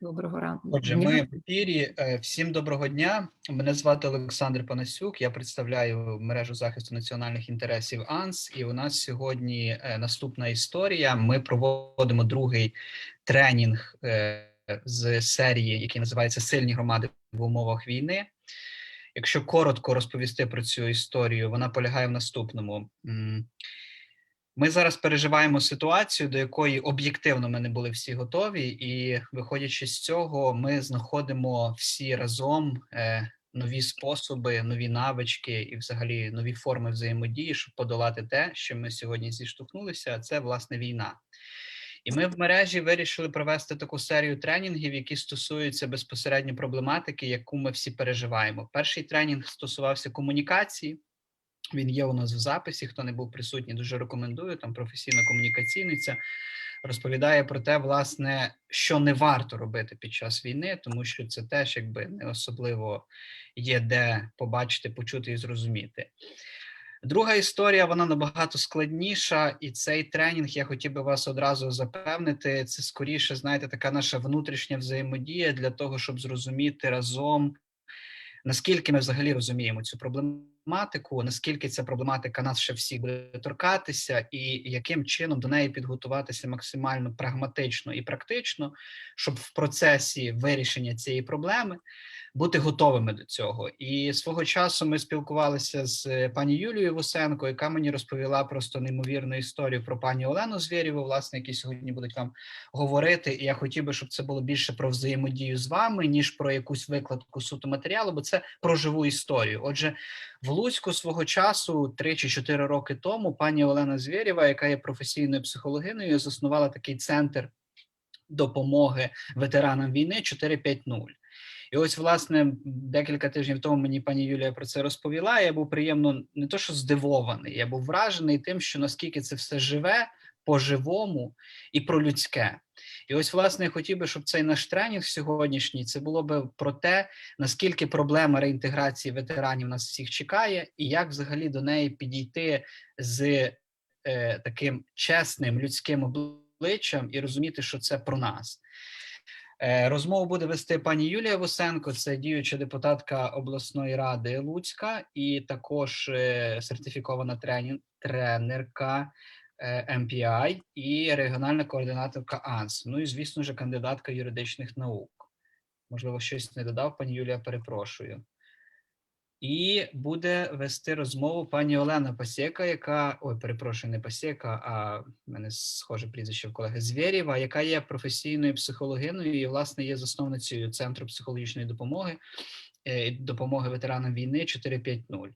Доброго ранку. Отже, ми в ефірі. Е, Всім доброго дня. Мене звати Олександр Панасюк. Я представляю мережу захисту національних інтересів АНС. І у нас сьогодні е, наступна історія. Ми проводимо другий тренінг е, з серії, який називається Сильні громади в умовах війни. Якщо коротко розповісти про цю історію, вона полягає в наступному. Ми зараз переживаємо ситуацію, до якої об'єктивно ми не були всі готові, і виходячи з цього, ми знаходимо всі разом е, нові способи, нові навички і, взагалі, нові форми взаємодії, щоб подолати те, що ми сьогодні зіштовхнулися. а Це власне війна. І ми в мережі вирішили провести таку серію тренінгів, які стосуються безпосередньо проблематики, яку ми всі переживаємо. Перший тренінг стосувався комунікації. Він є у нас в записі. Хто не був присутній, дуже рекомендую. Там професійна комунікаційниця розповідає про те, власне, що не варто робити під час війни, тому що це теж якби не особливо є де побачити, почути і зрозуміти. Друга історія, вона набагато складніша, і цей тренінг я хотів би вас одразу запевнити. Це скоріше, знаєте, така наша внутрішня взаємодія для того, щоб зрозуміти разом, наскільки ми взагалі розуміємо цю проблематику, наскільки ця проблематика нас ще всіх буде торкатися, і яким чином до неї підготуватися максимально прагматично і практично, щоб в процесі вирішення цієї проблеми бути готовими до цього. І свого часу ми спілкувалися з е, пані Юлією Вусенко, яка мені розповіла просто неймовірну історію про пані Олену Звєрєву, власне, які сьогодні будуть вам говорити. І я хотів би, щоб це було більше про взаємодію з вами, ніж про якусь викладку суто матеріалу, бо це про живу історію. Отже, в Луцьку свого часу, 3 чи 4 роки тому, пані Олена Звєрєва, яка є професійною психологиною, заснувала такий центр допомоги ветеранам війни 450. І ось, власне, декілька тижнів тому мені пані Юлія про це розповіла. Я був приємно не то, що здивований, я був вражений тим, що наскільки це все живе, по-живому і про людське. І ось, власне, я хотів би, щоб цей наш тренінг сьогоднішній це було би про те, наскільки проблема реінтеграції ветеранів нас всіх чекає, і як взагалі до неї підійти з е, таким чесним людським обличчям і розуміти, що це про нас. Е, Розмову буде вести пані Юлія Вусенко, це діюча депутатка обласної ради Луцька, і також е, сертифікована тренін- тренерка е, MPI і регіональна координаторка АНС. Ну і звісно ж, кандидатка юридичних наук. Можливо, щось не додав, пані Юлія, перепрошую. І буде вести розмову пані Олена Пасєка, яка ой, перепрошую, не Пасєка, а в мене схоже прізвище в колеги Звєрєва, яка є професійною психологиною і, власне, є засновницею центру психологічної допомоги е, допомоги ветеранам війни 450.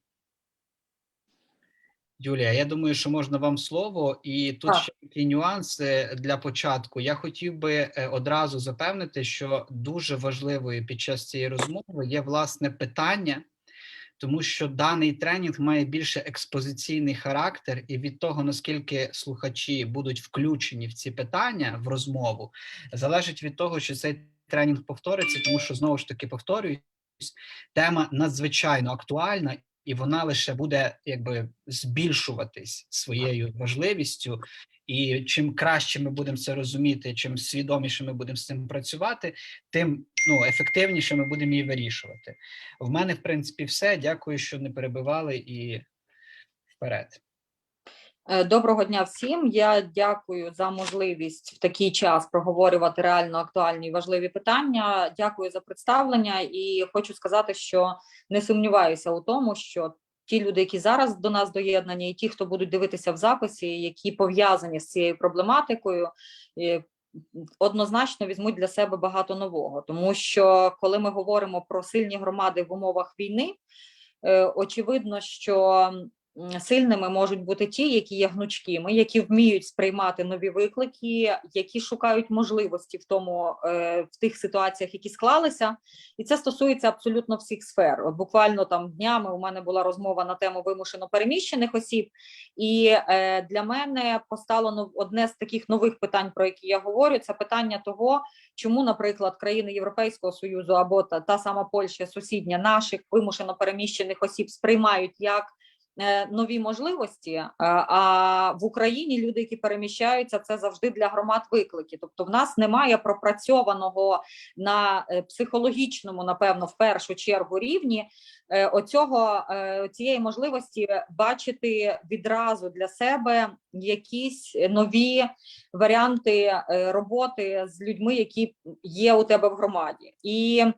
Юлія, я думаю, що можна вам слово, і тут Так. ще такі нюанси для початку. Я хотів би е, одразу запевнити, що дуже важливою під час цієї розмови є власне питання, тому що даний тренінг має більше експозиційний характер, і від того, наскільки слухачі будуть включені в ці питання в розмову, залежить від того, чи цей тренінг повториться, тому що знову ж таки повторююсь, тема надзвичайно актуальна. І вона лише буде якби збільшуватись своєю важливістю, і чим краще ми будемо це розуміти, чим свідоміше ми будемо з цим працювати, тим ну ефективніше ми будемо її вирішувати. В мене, в принципі, все. Дякую, що не перебивали і вперед. Е, Доброго дня всім. Я дякую за можливість в такий час проговорювати реально актуальні і важливі питання. Дякую за представлення і хочу сказати, що не сумніваюся у тому, що ті люди, які зараз до нас доєднані, і ті, хто будуть дивитися в записі, які пов'язані з цією проблематикою. е, Однозначно візьмуть для себе багато нового, тому що коли ми говоримо про сильні громади в умовах війни, е, очевидно, що сильними можуть бути ті, які є гнучкими, які вміють сприймати нові виклики, які шукають можливості в тому е, в тих ситуаціях, які склалися, і це стосується абсолютно всіх сфер. Буквально там днями у мене була розмова на тему вимушено переміщених осіб, і е, для мене постало одне з таких нових питань, про які я говорю, це питання того, чому, наприклад, країни Європейського союзу або та, та сама Польща, сусідня наших вимушено переміщених осіб сприймають як нові можливості. е, А в Україні люди, які переміщаються, це завжди для громад виклики. Тобто, в нас немає пропрацьованого на е, психологічному, напевно, в першу чергу рівні е, оцього е, цієї можливості бачити відразу для себе якісь нові варіанти е, роботи з людьми, які є у тебе в громаді. І е,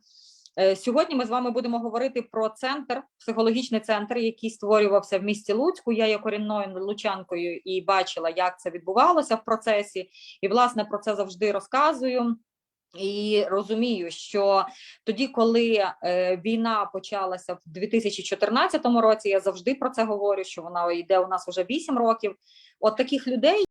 сьогодні ми з вами будемо говорити про центр, психологічний центр, який створювався в місті Луцьку. Я є корінною лучанкою і бачила, як це відбувалося в процесі, і власне про це завжди розказую. І розумію, що тоді, коли е, війна почалася в 2014 році, я завжди про це говорю, що вона йде у нас вже 8 років. От таких людей